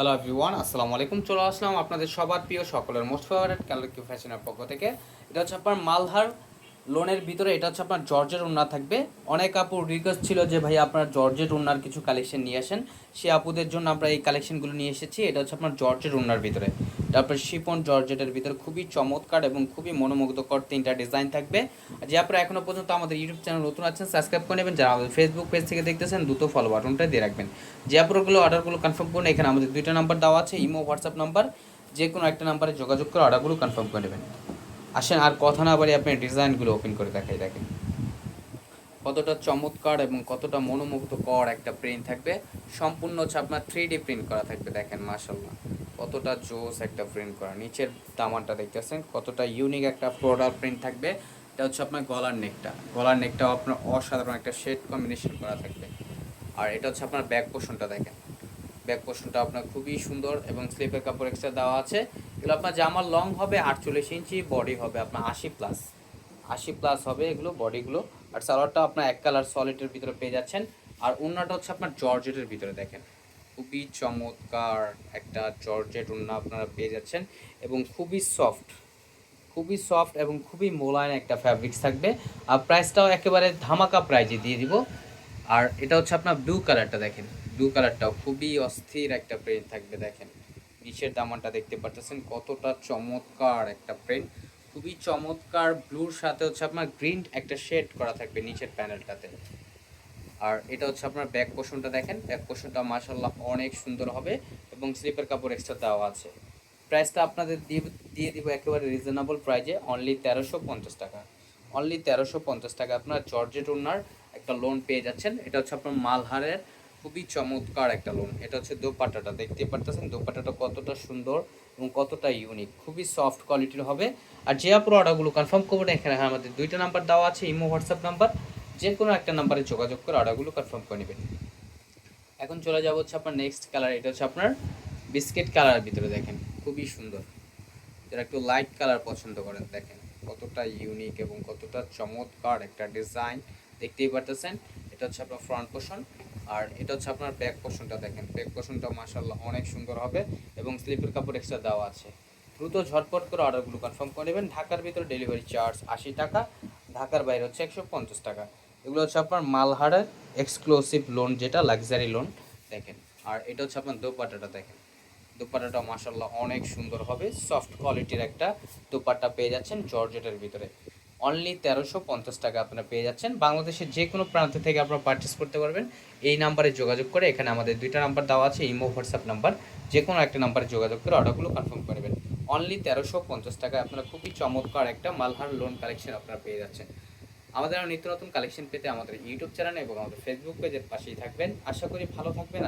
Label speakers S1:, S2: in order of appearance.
S1: Hello everyone আসসালামু আলাইকুম চলে আসলাম আপনাদের সবার প্রিয় সকলের মোস্ট ফেভারেট ক্যালোকি ফ্যাশনের পক্ষ থেকে। এটা হচ্ছে আপনার মালহার লোনের ভিতরে এটা হচ্ছে আপনার জর্জের উন্না থাকবে। অনেক আপুর রিকোয়েস্ট ছিল যে, ভাই, আপনার জর্জের উন্নার কিছু কালেকশন নিয়ে আসেন। সে আপুদের জন্য আমরা এই কালেকশনগুলো নিয়ে এসেছি। এটা হচ্ছে আপনার জর্জের উন্নার ভিতরে। তারপর শিপন জর্জেটের ভিতরে খুবই চমৎকার এবং খুবই মনোমুগ্ধকর তিনটা ডিজাইন থাকবে। যে আপনারা এখনও পর্যন্ত আমাদের ইউটিউব চ্যানেল নতুন আছেন সাবস্ক্রাইব করে নেবেন। যারা আমাদের ফেসবুক পেজ থেকে দেখতেছেন, দ্রুত ফলো বাটনটা দিয়ে রাখবেন। যে আপুরগুলো অর্ডারগুলো কনফার্ম করুন, এখানে আমাদের দুইটা নাম্বার দেওয়া আছে, ইমো হোয়াটসঅ্যাপ নাম্বার যে কোনো একটা নাম্বারে যোগাযোগ করে অর্ডারগুলো কনফার্ম করে নেবেন। আসেন, আর কথা না বাড়ি আপনি ডিজাইনগুলো ওপেন করে দেখাই, দেখেন। কতটা চমৎকার এবং কতটা মনোমুগ্ধকর একটা প্রিন্ট থাকবে। সম্পূর্ণ হচ্ছে আপনার থ্রি ডি প্রিন্ট করা থাকবে, দেখেন মাশাল্লাহ কতটা জোস একটা প্রিন্ট করা। নিচের দামানটা দেখতেছেন, কতটা ইউনিক একটা ফ্লোরাল প্রিন্ট থাকবে। এটা হচ্ছে আপনার গলার নেকটা গলার নেকটাও আপনার অসাধারণ একটা শেড কম্বিনেশন করা থাকবে। আর এটা হচ্ছে আপনার ব্যাক পোষণটা দেখেন। ব্যাক পোর্শনটা আপনার খুবই সুন্দর এবং স্লিপের কাপড় এক্সট্রা দেওয়া আছে। এগুলো আপনার জামার লং হবে আটচল্লিশ ইঞ্চি বডি হবে আপনার আশি প্লাস আশি প্লাস হবে এগুলো বডিগুলো আর সালোয়ারটা আপনার এক কালার সলিডের ভিতরে পেয়ে যাচ্ছেন। আর উন্নাটা হচ্ছে আপনার জর্জেটের ভিতরে দেখেন। খুবই চমৎকার একটা জর্জেট উন্না আপনারা পেয়ে যাচ্ছেন এবং খুবই সফট খুবই সফট এবং খুবই মোলায়েম একটা ফ্যাব্রিক্স থাকবে। আর প্রাইসটাও একেবারে ধামাকা প্রাইজে দিয়ে দিব। আর এটা হচ্ছে আপনার ব্লু কালারটা দেখেন। ব্লু কালারটাও খুবই অস্থির একটা প্রিন্ট থাকবে, দেখেন। নিচের দামানটা দেখতে পাচ্ছেন কতটা চমৎকার একটা প্রিন্ট খুবই চমৎকার ব্লুর সাথে হচ্ছে আপনার গ্রিন একটা শেড করা থাকবে নিচের প্যানেলটাতে আর এটা হচ্ছে আপনার ব্যাক পোষণটা দেখেন ব্যাক পোষণটা মাসাল্লাহ অনেক সুন্দর হবে এবং স্লিপের কাপড় এক্সট্রা দেওয়া আছে। প্রাইসটা আপনাদের দিয়ে দিয়ে দিব একেবারে রিজনেবল প্রাইজে অনলি তেরোশো পঞ্চাশ টাকা। অনলি তেরোশো পঞ্চাশ টাকা আপনার জর্জেট ওনার একটা লোন পেয়ে যাচ্ছেন। এটা হচ্ছে আপনার মালহারের খুবই চমৎকার একটা লোন এটা হচ্ছে দোপাট্টাটা। দেখতে পারতেছেন দোপাট্টাটা কতটা সুন্দর এবং কতটা ইউনিক খুবই সফট কোয়ালিটির হবে। আর যে আপুর অর্ডারগুলো কনফার্ম করবেন এখানে আমাদের দুইটা নাম্বার দেওয়া আছে, ইমো, হোয়াটসঅ্যাপ নাম্বার যে কোনো একটা নাম্বারে যোগাযোগ করে অর্ডারগুলো কনফার্ম করে নেবেন। এখন চলে যাব হচ্ছে আপনার নেক্সট কালার এটা হচ্ছে আপনার বিস্কিট কালারের ভিতরে দেখেন। খুবই সুন্দর। যারা একটু লাইট কালার পছন্দ করেন, দেখেন কতটা ইউনিক এবং কতটা চমৎকার একটা ডিজাইন দেখতেই পারতেছেন। এটা হচ্ছে আপনার ফ্রন্ট পোর্শন আর এটা হচ্ছে আপনার ব্যাক পোর্শনটা দেখেন। ব্যাক পোর্শনটা মাসাল্লাহ অনেক সুন্দর হবে এবং স্লিপের কাপড় এক্সট্রা দেওয়া আছে। দ্রুত ঝটপট করে অর্ডারগুলো কনফার্ম করে নেবেন। ঢাকার ভিতরে ডেলিভারি চার্জ আশি টাকা, ঢাকার বাইরে হচ্ছে একশো পঞ্চাশ টাকা। এগুলো হচ্ছে আপনার মালহারের এক্সক্লুসিভ লোন যেটা লাক্সারি লোন দেখেন। আর এটা হচ্ছে আপনার দোপাট্টাটা দেখেন। দোপাট্টাটা মাসাল্লাহ অনেক সুন্দর হবে। সফট কোয়ালিটির একটা দোপাট্টা পেয়ে যাচ্ছেন জর্জেটের ভিতরে। অনলি তেরোশো পঞ্চাশ টাকা আপনারা পেয়ে যাচ্ছেন। বাংলাদেশের যে কোনো প্রান্ত থেকে আপনারা পারচেস করতে পারবেন। এই নাম্বারে যোগাযোগ করে এখানে আমাদের দুইটা নাম্বার দেওয়া আছে, ইমো, হোয়াটসঅ্যাপ নাম্বার। যে কোনো একটা নাম্বারে যোগাযোগ করে অর্ডারগুলো কনফার্ম করবেন অনলি তেরোশো পঞ্চাশ টাকায় আপনারা খুবই চমৎকার একটা মালহার লোন কালেকশন আপনারা পেয়ে যাচ্ছেন। আমাদের নিত্য নতুন কালেকশন পেতে আমাদের ইউটিউব চ্যানেল এবং আমাদের ফেসবুক পেজের পাশেই থাকবেন। আশা করি ভালো থাকবেন।